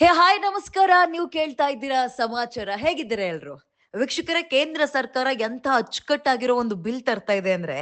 ಹೇ, hi, ನಮಸ್ಕಾರ. ನೀವು ಕೇಳ್ತಾ ಇದ್ದೀರಾ ಸಮಾಚಾರ. ಹೇಗಿದ್ದೀರಾ ಎಲ್ರು? ವೀಕ್ಷಕರ, ಕೇಂದ್ರ ಸರ್ಕಾರ ಎಂತ ಅಚ್ಚುಕಟ್ಟಾಗಿರೋ ಒಂದು ಬಿಲ್ ತರ್ತಾ ಇದೆ ಅಂದ್ರೆ,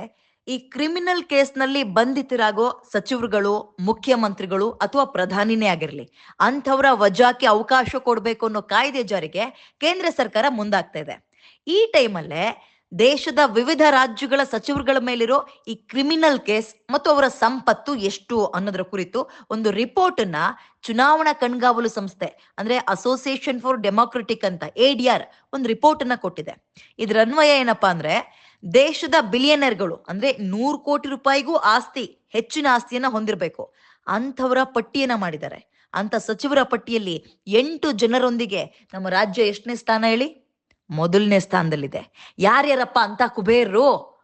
ಈ ಕ್ರಿಮಿನಲ್ ಕೇಸ್ನಲ್ಲಿ ಬಂಧಿತರಾಗೋ ಸಚಿವರುಗಳು, ಮುಖ್ಯಮಂತ್ರಿಗಳು ಅಥವಾ ಪ್ರಧಾನಿನೇ ಆಗಿರ್ಲಿ, ಅಂಥವರ ವಜಾಕ್ಕೆ ಅವಕಾಶ ಕೊಡ್ಬೇಕು ಅನ್ನೋ ಕಾಯ್ದೆ ಜಾರಿಗೆ ಕೇಂದ್ರ ಸರ್ಕಾರ ಮುಂದಾಗ್ತಾ ಇದೆ. ಈ ಟೈಮಲ್ಲೇ ದೇಶದ ವಿವಿಧ ರಾಜ್ಯಗಳ ಸಚಿವರುಗಳ ಮೇಲಿರೋ ಈ ಕ್ರಿಮಿನಲ್ ಕೇಸ್ ಮತ್ತು ಅವರ ಸಂಪತ್ತು ಎಷ್ಟು ಅನ್ನೋದ್ರ ಕುರಿತು ಒಂದು ರಿಪೋರ್ಟ್ನ ಚುನಾವಣಾ ಕಣ್ಗಾವಲು ಸಂಸ್ಥೆ, ಅಂದ್ರೆ ಅಸೋಸಿಯೇಷನ್ ಫಾರ್ ಡೆಮೋಕ್ರೆಟಿಕ್ ಅಂತ ಎಡಿಆರ್ ಒಂದು ರಿಪೋರ್ಟ್ ಅನ್ನ ಕೊಟ್ಟಿದೆ. ಇದ್ರ ಅನ್ವಯ ಏನಪ್ಪಾ ಅಂದ್ರೆ ದೇಶದ ಬಿಲಿಯನರ್ಗಳು ಅಂದ್ರೆ ನೂರು ಕೋಟಿ ರೂಪಾಯಿಗೂ ಆಸ್ತಿ, ಹೆಚ್ಚಿನ ಆಸ್ತಿಯನ್ನ ಹೊಂದಿರಬೇಕು. ಅಂಥವರ ಪಟ್ಟಿಯನ್ನ ಮಾಡಿದ್ದಾರೆ. ಅಂತ ಸಚಿವರ ಪಟ್ಟಿಯಲ್ಲಿ ಎಂಟು ಜನರೊಂದಿಗೆ ನಮ್ಮ ರಾಜ್ಯ ಎಷ್ಟನೇ ಸ್ಥಾನ ಹೇಳಿ? ಮೊದಲನೇ ಸ್ಥಾನದಲ್ಲಿದೆ. ಯಾರ್ಯಾರಪ್ಪ ಅಂತ ಕುಬೇರ್ರು?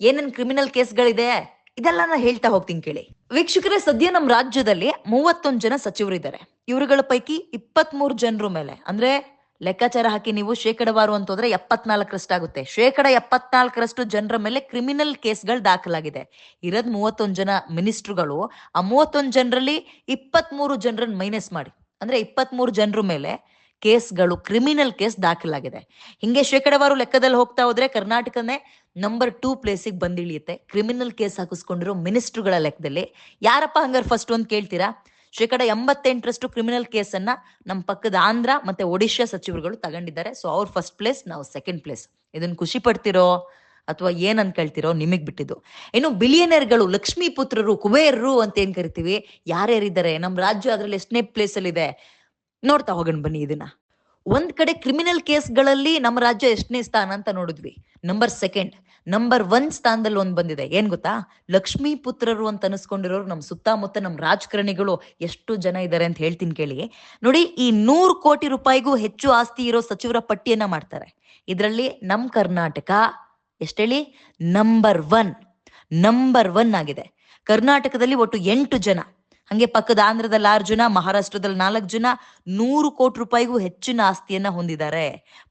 ಏನೇನ್ ಕ್ರಿಮಿನಲ್ ಕೇಸ್ಗಳಿದೆ? ಇದೆಲ್ಲ ನಾ ಹೇಳ್ತಾ ಹೋಗ್ತೀನಿ ಕೇಳಿ. ವೀಕ್ಷಕರೇ, ಸದ್ಯ ನಮ್ಮ ರಾಜ್ಯದಲ್ಲಿ ಮೂವತ್ತೊಂದು ಜನ ಸಚಿವರಿದ್ದಾರೆ. ಇವರುಗಳ ಪೈಕಿ ಇಪ್ಪತ್ತ್ ಮೂರು ಜನರ ಮೇಲೆ. ಅಂದ್ರೆ ಲೆಕ್ಕಾಚಾರ ಹಾಕಿ ನೀವು ಶೇಕಡವಾರು ಅಂತಂದ್ರೆ ಎಪ್ಪತ್ನಾಲ್ಕರಷ್ಟಾಗುತ್ತೆ. ಶೇಕಡ ಎಪ್ಪತ್ನಾಲ್ಕರಷ್ಟು ಜನರ ಮೇಲೆ ಕ್ರಿಮಿನಲ್ ಕೇಸ್ಗಳು ದಾಖಲಾಗಿದೆ. ಇರೋದ್ ಮೂವತ್ತೊಂದು ಜನ ಮಿನಿಸ್ಟ್ರುಗಳು. ಆ ಮೂವತ್ತೊಂದು ಜನರಲ್ಲಿ ಇಪ್ಪತ್ಮೂರು ಜನರನ್ನ ಮೈನಸ್ ಮಾಡಿ. ಅಂದ್ರೆ ಇಪ್ಪತ್ತ್ ಮೂರು ಜನರ ಮೇಲೆ ಕೇಸ್ಗಳು, ಕ್ರಿಮಿನಲ್ ಕೇಸ್ ದಾಖಲಾಗಿದೆ. ಹಿಂಗೆ ಶೇಕಡವಾರು ಲೆಕ್ಕದಲ್ಲಿ ಹೋಗ್ತಾ ಹೋದ್ರೆ ಕರ್ನಾಟಕನೇ ನಂಬರ್ ಟೂ ಪ್ಲೇಸಿಗೆ ಬಂದಿಳಿಯುತ್ತೆ. ಕ್ರಿಮಿನಲ್ ಕೇಸ್ ಹಾಕಿಸ್ಕೊಂಡಿರೋ ಮಿನಿಸ್ಟ್ರುಗಳ ಲೆಕ್ಕದಲ್ಲಿ. ಯಾರಪ್ಪ ಹಂಗಾರ ಫಸ್ಟ್ ಒಂದು ಕೇಳ್ತೀರಾ? ಶೇಕಡ ಎಂಬತ್ತೆಂಟರಷ್ಟು ಕ್ರಿಮಿನಲ್ ಕೇಸನ್ನ ನಮ್ಮ ಪಕ್ಕದ ಆಂಧ್ರ ಮತ್ತೆ ಒಡಿಶಾ ಸಚಿವರುಗಳು ತಗೊಂಡಿದ್ದಾರೆ. ಸೊ ಅವ್ರ ಫಸ್ಟ್ ಪ್ಲೇಸ್ ನಾವು ಸೆಕೆಂಡ್ ಪ್ಲೇಸ್ ಇದನ್ನ ಖುಷಿ ಪಡ್ತಿರೋ ಅಥವಾ ಏನ್ ಅನ್ಕೊಳ್ತಿರೋ ನಿಮಗ್ ಬಿಟ್ಟಿದ್ದು. ಇನ್ನು ಬಿಲಿಯನರ್ಗಳು ಲಕ್ಷ್ಮೀ ಪುತ್ರರು ಕುಬೇರರು ಅಂತ ಏನ್ ಕರಿತೀವಿ? ಯಾರ್ಯಾರಿದ್ದಾರೆ? ನಮ್ಮ ರಾಜ್ಯ ಅದ್ರಲ್ಲಿ ಎಷ್ಟನೇ ಪ್ಲೇಸ್ ಅಲ್ಲಿ ಇದೆ ನೋಡ್ತಾ ಹೋಗೋಣ ಬನ್ನಿ ಇದನ್ನ. ಒಂದ್ ಕಡೆ ಕ್ರಿಮಿನಲ್ ಕೇಸ್ಗಳಲ್ಲಿ ನಮ್ಮ ರಾಜ್ಯ ಎಷ್ಟನೇ ಸ್ಥಾನ ಅಂತ ನೋಡಿದ್ವಿ. ನಂಬರ್ ಸೆಕೆಂಡ್ ನಂಬರ್ ಒನ್ ಸ್ಥಾನದಲ್ಲಿ ಒಂದ್ ಬಂದಿದೆ. ಏನ್ ಗೊತ್ತಾ? ಲಕ್ಷ್ಮೀ ಪುತ್ರರು ಅಂತ ಅನಿಸ್ಕೊಂಡಿರೋರು ನಮ್ಮ ಸುತ್ತಮುತ್ತ ನಮ್ಮ ರಾಜಕಾರಣಿಗಳು ಎಷ್ಟು ಜನ ಇದ್ದಾರೆ ಅಂತ ಹೇಳ್ತೀನಿ ಕೇಳಿ. ನೋಡಿ, ಈ ನೂರು ಕೋಟಿ ರೂಪಾಯಿಗೂ ಹೆಚ್ಚು ಆಸ್ತಿ ಇರೋ ಸಚಿವರ ಪಟ್ಟಿಯನ್ನ ಮಾಡ್ತಾರೆ. ಇದರಲ್ಲಿ ನಮ್ಮ ಕರ್ನಾಟಕ ಎಷ್ಟೇಳಿ ನಂಬರ್ ಒನ್ ನಂಬರ್ ಒನ್ ಆಗಿದೆ. ಕರ್ನಾಟಕದಲ್ಲಿ ಒಟ್ಟು ಎಂಟು ಜನ. ಹಂಗೆ ಪಕ್ಕದ ಆಂಧ್ರದಲ್ಲಿ ಆರು ಜನ, ಮಹಾರಾಷ್ಟ್ರದಲ್ಲಿ ನಾಲ್ಕು ಜನ, ನೂರು ಕೋಟಿ ರೂಪಾಯಿಗೂ ಹೆಚ್ಚಿನ ಆಸ್ತಿಯನ್ನ ಹೊಂದಿದ್ದಾರೆ.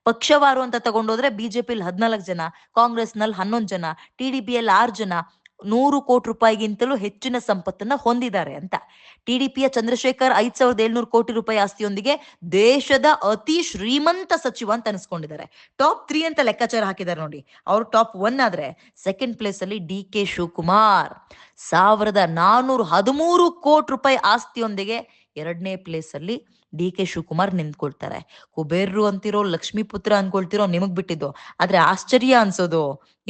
ಪಕ್ಷವಾರು ಅಂತ ತಗೊಂಡೋದ್ರೆ ಬಿಜೆಪಿಲಿ ಹದಿನಾಲ್ಕು ಜನ, ಕಾಂಗ್ರೆಸ್ನಲ್ಲಿ ಹನ್ನೊಂದು ಜನ ಟಿಡಿಪಿಯಲ್ಲಿ ಆರು ಜನ ನೂರು ಕೋಟಿ ರೂಪಾಯಿಗಿಂತಲೂ ಹೆಚ್ಚಿನ ಸಂಪತ್ತನ್ನ ಹೊಂದಿದ್ದಾರೆ ಅಂತ. ಟಿಡಿಪಿಯ ಚಂದ್ರಶೇಖರ್ ಐದ್ ಸಾವಿರದ ಏಳ್ನೂರು ಕೋಟಿ ರೂಪಾಯಿ ಆಸ್ತಿಯೊಂದಿಗೆ ದೇಶದ ಅತಿ ಶ್ರೀಮಂತ ಸಚಿವ ಅಂತ ಅನಿಸ್ಕೊಂಡಿದ್ದಾರೆ. ಟಾಪ್ ತ್ರೀ ಅಂತ ಲೆಕ್ಕಾಚಾರ ಹಾಕಿದ್ದಾರೆ ನೋಡಿ. ಅವ್ರು ಟಾಪ್ ಒನ್ ಆದ್ರೆ ಸೆಕೆಂಡ್ ಪ್ಲೇಸ್ ಅಲ್ಲಿ ಡಿ ಕೆ ಶಿವಕುಮಾರ್. ಸಾವಿರದ ನಾನೂರ ಹದಿಮೂರು ಕೋಟಿ ರೂಪಾಯಿ ಆಸ್ತಿಯೊಂದಿಗೆ ಎರಡನೇ ಪ್ಲೇಸ್ ಅಲ್ಲಿ ಡಿ ಕೆ ಶಿವಕುಮಾರ್ ನಿಂತ್ಕೊಳ್ತಾರೆ. ಕುಬೇರ್ರು ಅಂತಿರೋ ಲಕ್ಷ್ಮೀ ಪುತ್ರ ಅನ್ಕೊಳ್ತಿರೋ ನಿಮಗ್ ಬಿಟ್ಟಿದ್ದು. ಆದ್ರೆ ಆಶ್ಚರ್ಯ ಅನ್ಸೋದು.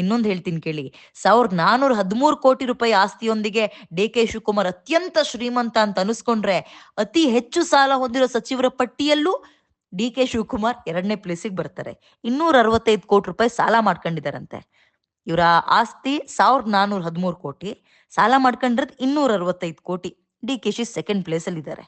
ಇನ್ನೊಂದು ಹೇಳ್ತೀನಿ ಕೇಳಿ. ಸಾವಿರದ ನಾನೂರ ಹದಿಮೂರು ಕೋಟಿ ರೂಪಾಯಿ ಆಸ್ತಿಯೊಂದಿಗೆ ಡಿ ಕೆ ಶಿವಕುಮಾರ್ ಅತ್ಯಂತ ಶ್ರೀಮಂತ ಅಂತ ಅನಿಸ್ಕೊಂಡ್ರೆ ಅತಿ ಹೆಚ್ಚು ಸಾಲ ಹೊಂದಿರೋ ಸಚಿವರ ಪಟ್ಟಿಯಲ್ಲೂ ಡಿ ಕೆ ಶಿವಕುಮಾರ್ ಎರಡನೇ ಪ್ಲೇಸಿಗೆ ಬರ್ತಾರೆ. ಇನ್ನೂರ ಅರವತ್ತೈದು ಕೋಟಿ ರೂಪಾಯಿ ಸಾಲ ಮಾಡ್ಕೊಂಡಿದಾರಂತೆ ಇವರ ಆಸ್ತಿ ಸಾವಿರದ ನಾನೂರ ಹದಿಮೂರು ಕೋಟಿ. ಸಾಲ ಮಾಡ್ಕೊಂಡಿರೋದು ಇನ್ನೂರ ಅರವತ್ತೈದು ಕೋಟಿ. ಡಿ ಕೆ ಶಿ ಸೆಕೆಂಡ್ ಪ್ಲೇಸಲ್ಲಿದ್ದಾರೆ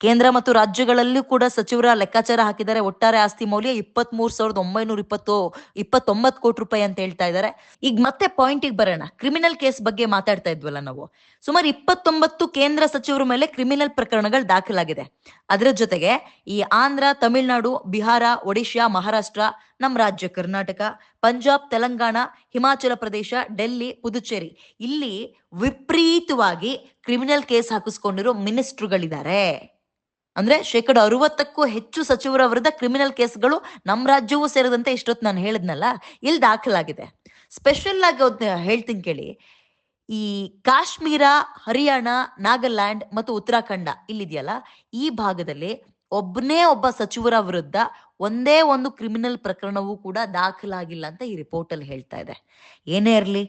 ಕೇಂದ್ರ ಮತ್ತು ರಾಜ್ಯಗಳಲ್ಲೂ ಕೂಡ ಸಚಿವರ ಲೆಕ್ಕಾಚಾರ ಹಾಕಿದ್ದಾರೆ. ಒಟ್ಟಾರೆ ಆಸ್ತಿ ಮೌಲ್ಯ ಇಪ್ಪತ್ತ್ ಮೂರ್ ಸಾವಿರದ ಒಂಬೈನೂರ ಇಪ್ಪತ್ತು, ಇಪ್ಪತ್ತೊಂಬತ್ತು ಕೋಟಿ ರೂಪಾಯಿ ಅಂತ ಹೇಳ್ತಾ ಇದ್ದಾರೆ. ಈಗ ಮತ್ತೆ ಪಾಯಿಂಟಿಗೆ ಬರೋಣ. ಕ್ರಿಮಿನಲ್ ಕೇಸ್ ಬಗ್ಗೆ ಮಾತಾಡ್ತಾ ಇದ್ವಲ್ಲ ನಾವು. ಸುಮಾರು ಇಪ್ಪತ್ತೊಂಬತ್ತು ಕೇಂದ್ರ ಸಚಿವರ ಮೇಲೆ ಕ್ರಿಮಿನಲ್ ಪ್ರಕರಣಗಳು ದಾಖಲಾಗಿದೆ. ಅದರ ಜೊತೆಗೆ ಈ ಆಂಧ್ರ, ತಮಿಳುನಾಡು, ಬಿಹಾರ, ಒಡಿಶಾ, ಮಹಾರಾಷ್ಟ್ರ, ನಮ್ಮ ರಾಜ್ಯ ಕರ್ನಾಟಕ, ಪಂಜಾಬ್, ತೆಲಂಗಾಣ, ಹಿಮಾಚಲ ಪ್ರದೇಶ, ಡೆಲ್ಲಿ, ಪುದುಚೇರಿ ಇಲ್ಲಿ ವಿಪರೀತವಾಗಿ ಕ್ರಿಮಿನಲ್ ಕೇಸ್ ಹಾಕಿಸ್ಕೊಂಡಿರೋ ಮಿನಿಸ್ಟ್ರುಗಳಿದ್ದಾರೆ ಅಂದ್ರೆ ಶೇಕಡ ಅರವತ್ತಕ್ಕೂ ಹೆಚ್ಚು ಸಚಿವರ ವಿರುದ್ಧ ಕ್ರಿಮಿನಲ್ ಕೇಸ್ಗಳು ನಮ್ಮ ರಾಜ್ಯವೂ ಸೇರಿದಂತೆ ಇಷ್ಟೊತ್ತು ನಾನು ಹೇಳಿದ್ನಲ್ಲ, ಇಲ್ಲಿ ದಾಖಲಾಗಿದೆ. ಸ್ಪೆಷಲ್ ಆಗಿ ಹೇಳ್ತೀನಿ ಕೇಳಿ. ಈ ಕಾಶ್ಮೀರ, ಹರಿಯಾಣ, ನಾಗಾಲ್ಯಾಂಡ್ ಮತ್ತು ಉತ್ತರಾಖಂಡ ಇಲ್ಲಿದೆಯಲ್ಲ, ಈ ಭಾಗದಲ್ಲಿ ಒಬ್ಬನೇ ಒಬ್ಬ ಸಚಿವರ ವಿರುದ್ಧ ಒಂದೇ ಒಂದು ಕ್ರಿಮಿನಲ್ ಪ್ರಕರಣವೂ ಕೂಡ ದಾಖಲಾಗಿಲ್ಲ ಅಂತ ಈ ರಿಪೋರ್ಟ್ ಅಲ್ಲಿ ಹೇಳ್ತಾ ಇದೆ. ಏನೇ ಇರಲಿ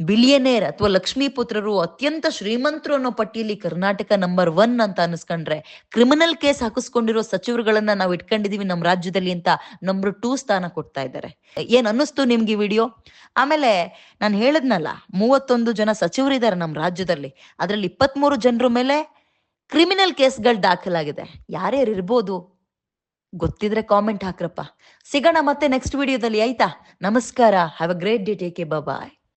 ಬಿಲಿಯನೇರ್ ಅಥವಾ ಲಕ್ಷ್ಮೀ ಪುತ್ರರು ಅತ್ಯಂತ ಶ್ರೀಮಂತರು ಅನ್ನೋ ಪಟ್ಟಿಯಲ್ಲಿ ಕರ್ನಾಟಕ ನಂಬರ್ ಒನ್ ಅಂತ ಅನಿಸ್ಕೊಂಡ್ರೆ ಕ್ರಿಮಿನಲ್ ಕೇಸ್ ಹಾಕಿಸ್ಕೊಂಡಿರೋ ಸಚಿವರುಗಳನ್ನ ನಾವು ಇಟ್ಕೊಂಡಿದೀವಿ ನಮ್ಮ ರಾಜ್ಯದಲ್ಲಿ ಅಂತ ನಂಬರ್ ಟೂ ಸ್ಥಾನ ಕೊಡ್ತಾ ಇದ್ದಾರೆ. ಏನ್ ಅನ್ನಿಸ್ತು ನಿಮ್ಗೆ ವಿಡಿಯೋ ಆಮೇಲೆ ನಾನು ಹೇಳದ್ನಲ್ಲ, ಮೂವತ್ತೊಂದು ಜನ ಸಚಿವರಿದ್ದಾರೆ ನಮ್ಮ ರಾಜ್ಯದಲ್ಲಿ. ಅದ್ರಲ್ಲಿ ಇಪ್ಪತ್ಮೂರು ಜನರ ಮೇಲೆ ಕ್ರಿಮಿನಲ್ ಕೇಸ್ಗಳು ದಾಖಲಾಗಿದೆ. ಯಾರ್ಯಾರು ಇರ್ಬೋದು? ಗೊತ್ತಿದ್ರೆ ಕಾಮೆಂಟ್ ಹಾಕ್ರಪ್ಪ. ಸಿಗೋಣ ಮತ್ತೆ ನೆಕ್ಸ್ಟ್ ವಿಡಿಯೋದಲ್ಲಿ ಆಯ್ತಾ? ನಮಸ್ಕಾರ. Have a great day take bye